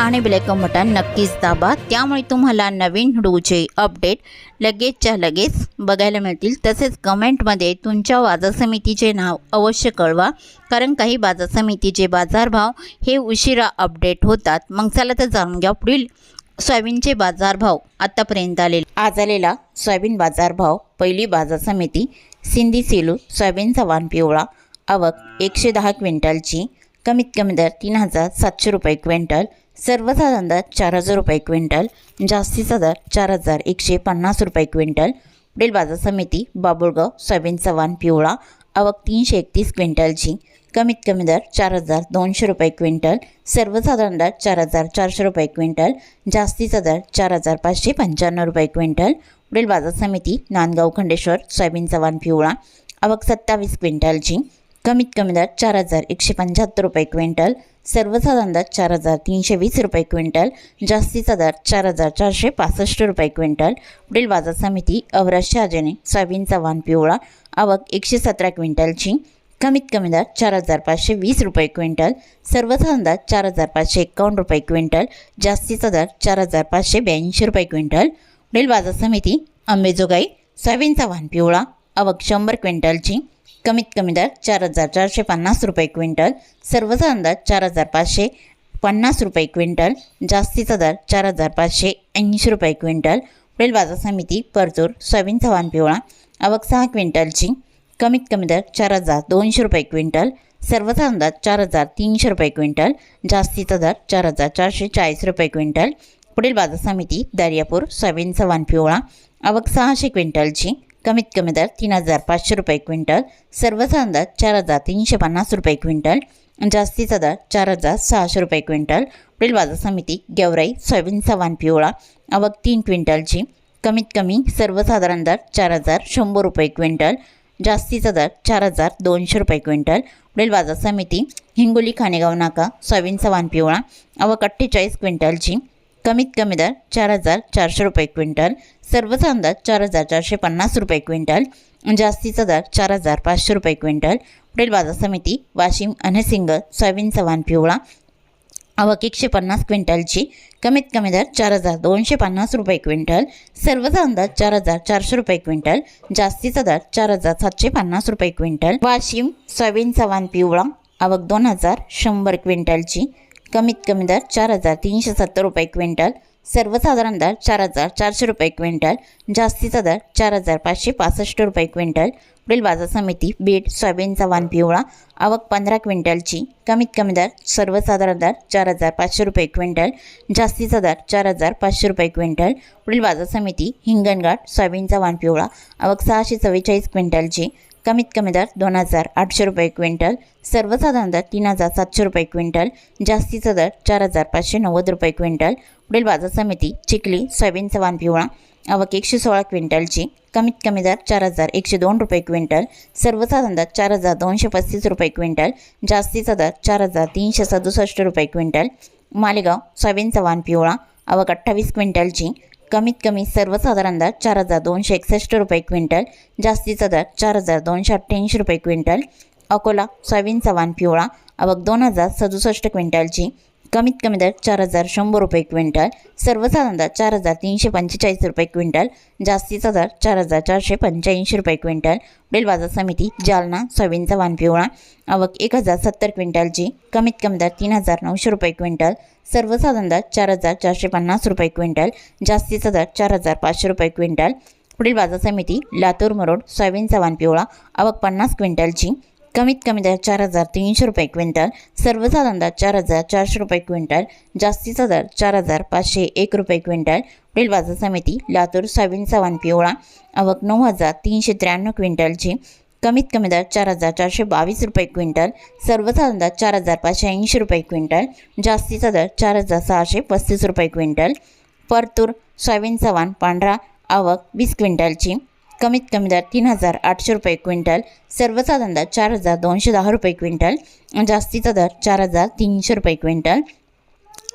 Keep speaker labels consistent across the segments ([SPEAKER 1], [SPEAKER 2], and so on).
[SPEAKER 1] आणि bell icon button नक्कीच दाबा. त्यामुळे तुम्हाला नवीन व्हिडिओचे अपडेट लगेचच्या लगेच बघायला मिळतील. तसेच कमेंटमध्ये तुमच्या बाजार समितीचे नाव अवश्य कळवा. कारण काही बाजार समितीचे बाजारभाव हे उशिरा अपडेट होतात. मग चला तर जाणून घ्या पुढील सोयाबीनचे बाजारभाव आतापर्यंत आले आज आलेला सोयाबीन बाजारभाव पहिली बाजार समिती सिंधी सेलू सोयाबीनचा वाण पिवळा आवक एकशे दहा क्विंटलची कमीत कमी दर तीन हजार सातशे रुपये क्विंटल सर्वसाधारण दर चार हजार रुपये क्विंटल जास्तीचा दर चार हजार एकशे पन्नास रुपये क्विंटल पुढील बाजार समिती बाबुळगाव सोयाबीन चव्हाण पिवळा आवक तीनशे एकतीस क्विंटलची. कमीत कमी दर चार हजार दोनशे रुपये क्विंटल सर्वसाधारण दर चार हजार चारशे रुपये क्विंटल जास्तीचा दर चार हजार पाचशे पंच्याण्णव रुपये क्विंटल पुढील बाजार समिती नांदगाव खंडेश्वर सोयाबीन चव्हाण पिवळा आवक सत्तावीस क्विंटलची. कमीत कमी दर चार हजार एकशे पंच्याहत्तर रुपये क्विंटल सर्वसाधारण दर चार हजार तीनशे वीस रुपये क्विंटल जास्तीचा दर चार हजार चारशे पासष्ट रुपये क्विंटल. पुढील बाजार समिती अवराज शहाजेने सोयाबीनचा वाण पिवळा आवक एकशे सतरा क्विंटलची कमीत कमी दर चार हजार पाचशे वीस रुपये क्विंटल सर्वसाधारण दर चार हजार पाचशे एकावन्न रुपये क्विंटल जास्तीचा दर चार हजार पाचशे ब्याऐंशी रुपये क्विंटल. पुढील बाजार समिती अंबेजोगाई सोयाबीनचा वाण पिवळा आवक शंभर क्विंटलची कमीत कमी दर चार हजार चारशे पन्नास रुपये क्विंटल. सर्वचा अंदाज चार हजार पाचशे पन्नास रुपये क्विंटल. जास्तीचा दर चार हजार पाचशे ऐंशी रुपये क्विंटल. पुढील बाजार समिती परतूर सोयाबीन वाण पिवळा. आवक सहा क्विंटलची. कमीत कमी दर चार हजार दोनशे रुपये क्विंटल. सर्वचा अंदाज चार हजार तीनशे रुपये क्विंटल. जास्तीचा दर चार हजार चारशे चाळीस रुपये क्विंटल. पुढील बाजार समिती दर्यापूर सोयाबीन वाण पिवळा. आवक सहाशे क्विंटलची. कमीत कमी दर तीन हजार पाचशे रुपये क्विंटल सर्वचा अंदाज चार हजार तीनशे पन्नास रुपये क्विंटल जास्तीचा दर चार हजार सहाशे रुपये क्विंटल. पुढील बाजार समिती गेवराई सोयाबीनचा वाण पिवळा आवक तीन क्विंटलची. कमीत कमी सर्वसाधारण दर चार हजार शंभर रुपये क्विंटल जास्तीचा दर चार हजार दोनशे रुपये क्विंटल. पुढील बाजार समिती हिंगोली खानेगाव नाका सोयाबीनचा वान पिवळा आवक अठ्ठेचाळीस क्विंटलची. कमीत कमी दर चार हजार चारशे रुपये क्विंटल सर्वचा अंदाज चार हजार चारशे पन्नास रुपये क्विंटल जास्तीचा दर चार हजार पाचशे रुपये क्विंटल. पुढील बाजार समिती वाशिम अनसिंग सोयाबीन वाण पिवळा. आवक एकशे पन्नास क्विंटलची कमीत कमी दर चार हजार दोनशे पन्नास रुपये क्विंटल सर्वचा अंदाज चार हजार चारशे रुपये क्विंटल जास्तीचा दर चार हजार सातशे पन्नास रुपये क्विंटल. वाशिम सोयाबीन वाण पिवळा आवक दोन हजार शंभर क्विंटलची. कमीत कमी दर चार हजार तीनशे सत्तर रुपये क्विंटल. सर्वसाधारण दर चार हजार चारशे रुपये क्विंटल. जास्तीचा दर चार हजार पाचशे पासष्ट रुपये क्विंटल. पुढील बाजार समिती बीड सोयाबीनचा वाण पिवळा. आवक पंधरा क्विंटलची. कमीत कमी दर सर्वसाधारण दर चार हजार पाचशे रुपये क्विंटल. जास्तीचा दर चार हजार पाचशे रुपये क्विंटल. पुढील बाजार समिती हिंगणघाट सोयाबीनचा वाण पिवळा. आवक सहाशे चव्वेचाळीस क्विंटलची. कमीत कमी दर दोन हजार आठशे रुपये क्विंटल सर्वसाधारण दर तीन हजार सातशे रुपये क्विंटल जास्तीचा दर चार हजार पाचशे नव्वद रुपये क्विंटल. पुढील बाजार समिती चिखली सोयाबीनचा वाण पिवळा आवक एकशे सोळा क्विंटलची कमीत कमी दर चार हजार एकशे दोन रुपये क्विंटल सर्वसाधारण दर चार हजार दोनशे पस्तीस रुपये क्विंटल जास्तीचा दर चार हजार तीनशे सदुसष्ट रुपये क्विंटल. मालेगाव सोयाबीनचा वाण पिवळा आवक अठ्ठावीस क्विंटलची कमीत कमी सर्वसाधारण दर चार हजार दोनशे एकसष्ट रुपये क्विंटल जास्तीचा दर चार हजार दोनशे अठ्ठ्याऐंशी रुपये क्विंटल अकोला सोयाबीनचा वाण पिवळा आवक दोन हजार सदुसष्ट क्विंटलची कमीत कमी दर चार हजार शंभर रुपये क्विंटल सर्वसाधारण दर चार हजार तीनशे पंचेचाळीस रुपये क्विंटल जास्तीचा दर चार हजार चारशे पंच्याऐंशी रुपये क्विंटल. बेल बाजार समिती जालना सोयाबीनचा वाण पिवळा आवक एक हजार सत्तर क्विंटलची कमीत कमी दर तीन हजार नऊशे रुपये क्विंटल सर्वसाधारण दर चार हजार चारशे पन्नास रुपये क्विंटल जास्तीचा दर चार हजार पाचशे रुपये क्विंटल. पुढील बाजार समिती लातूर मरोड सोयाबीनचा वाण पिवळा आवक पन्नास क्विंटलची कमीत कमी दर चार हजार तीनशे रुपये क्विंटल सर्वसाधारण दर चार हजार चारशे रुपये क्विंटल जास्तीचा दर चार हजार पाचशे एक रुपये क्विंटल पुढील बाजार समिती लातूर सोयाबीनचा वाण पिवळा आवक नऊ हजार तीनशे त्र्याण्णव क्विंटलची. कमीत कमी दर चार हजार चारशे बावीस रुपये क्विंटल सर्वसाधारण दर चार हजार पाचशे ऐंशी रुपये क्विंटल जास्तीचा दर चार हजार सहाशे पस्तीस रुपये क्विंटल. परतूर सोयाबीन वाण पांढरा आवक वीस क्विंटलची. कमीत कमी दर तीन हजार आठशे रुपये क्विंटल सर्वसाधारण दर चार हजार दोनशे दहा रुपये क्विंटल जास्तीचा दर चार हजार तीनशे रुपये क्विंटल.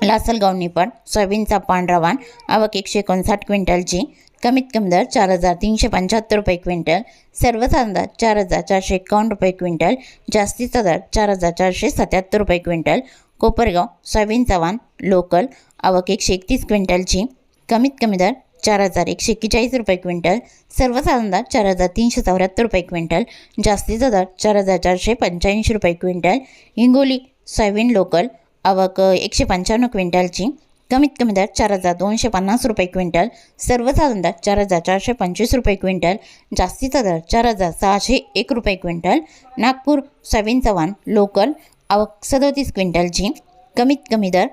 [SPEAKER 1] लासलगाव निपट सोयाबीनचा पांढरा वाण आवक एकशे एकोणसाठ क्विंटलची कमीत कमी दर चार हजार तीनशे पंच्याहत्तर रुपये क्विंटल सर्वसाधारण दर चार हजार चारशे एकावन्न रुपये क्विंटल जास्तीचा दर चार हजार चारशे सत्याहत्तर रुपये क्विंटल. कोपरगाव सोयाबीनचा वाण लोकल आवक एकशे एकतीस क्विंटलची कमीत कमी दर चार हजार एकशे एक्केचाळीस रुपये क्विंटल सर्वसाधारण दर चार हजार तीनशे चौऱ्याहत्तर रुपये क्विंटल जास्तीचा दर चार हजार चारशे पंच्याऐंशी रुपये क्विंटल हिंगोली सोयाबीन लोकल आवक एकशे पंच्याण्णव क्विंटलची कमीत कमी दर चार हजार दोनशे पन्नास रुपये क्विंटल सर्वसाधारण दर चार हजार चारशे पंचवीस रुपये क्विंटल जास्तीचा दर चार हजार सहाशे एक रुपये क्विंटल नागपूर सोयाबीन चव्हाण लोकल आवक सदोतीस क्विंटलची कमीत कमी दर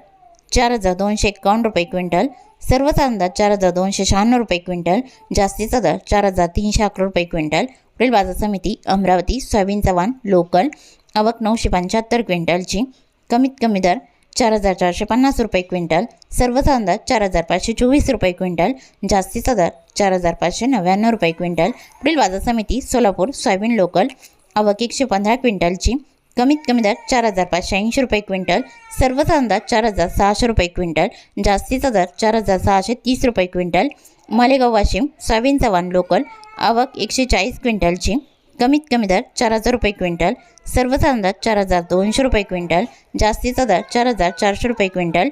[SPEAKER 1] चार हजार दोनशे एकावन्न रुपये क्विंटल सर्वसाधारण दर चार हजार दोनशे शहाण्णव रुपये क्विंटल जास्तीचा दर चार हजार तीनशे अकरा रुपये क्विंटल. पुढील बाजार समिती अमरावती सोयाबीन चव्हाण लोकल आवक नऊशे पंच्याहत्तर क्विंटलची. कमीत कमी दर चार हजार चारशे पन्नास रुपये क्विंटल. सर्वसाधारण दर चार हजार पाचशे चोवीस रुपये क्विंटल. जास्तीचा दर चार हजार पाचशे नव्याण्णव रुपये क्विंटल. पुढील बाजार समिती सोलापूर सोयाबीन लोकल आवक एकशे पंधरा क्विंटलची. कमीत कमी दर चार हजार पाचशे ऐंशी रुपये क्विंटल सर्वसाधारण दर चार हजार सहाशे रुपये क्विंटल जास्तीचा दर चार हजार सहाशे तीस रुपये क्विंटल मालेगाव वाशिम सोयाबीन चव्हाण लोकल आवक एकशे चाळीस क्विंटलची कमीत कमी दर चार हजार रुपये क्विंटल सर्वसाधारण दर चार हजार दोनशे रुपये क्विंटल जास्तीचा दर चार हजार चारशे रुपये quintal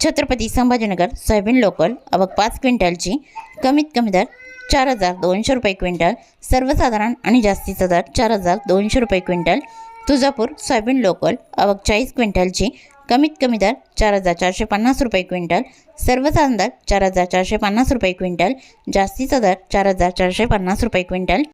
[SPEAKER 1] Chhatrapati Sambhajinagar soybean local आवक पाच क्विंटलची कमीत कमी दर चार हजार दोनशे रुपये क्विंटल सर्वसाधारण आणि जास्तीचा दर चार हजार दोनशे रुपये क्विंटल तुळजापूर सोयाबीन लोकल अवघ चाळीस क्विंटलची कमीत कमी दर चार हजार चारशे पन्नास रुपये क्विंटल सर्वसाधारण दर चार हजार चारशे पन्नास रुपये क्विंटल जास्तीचा दर चार हजार चारशे पन्नास रुपये क्विंटल.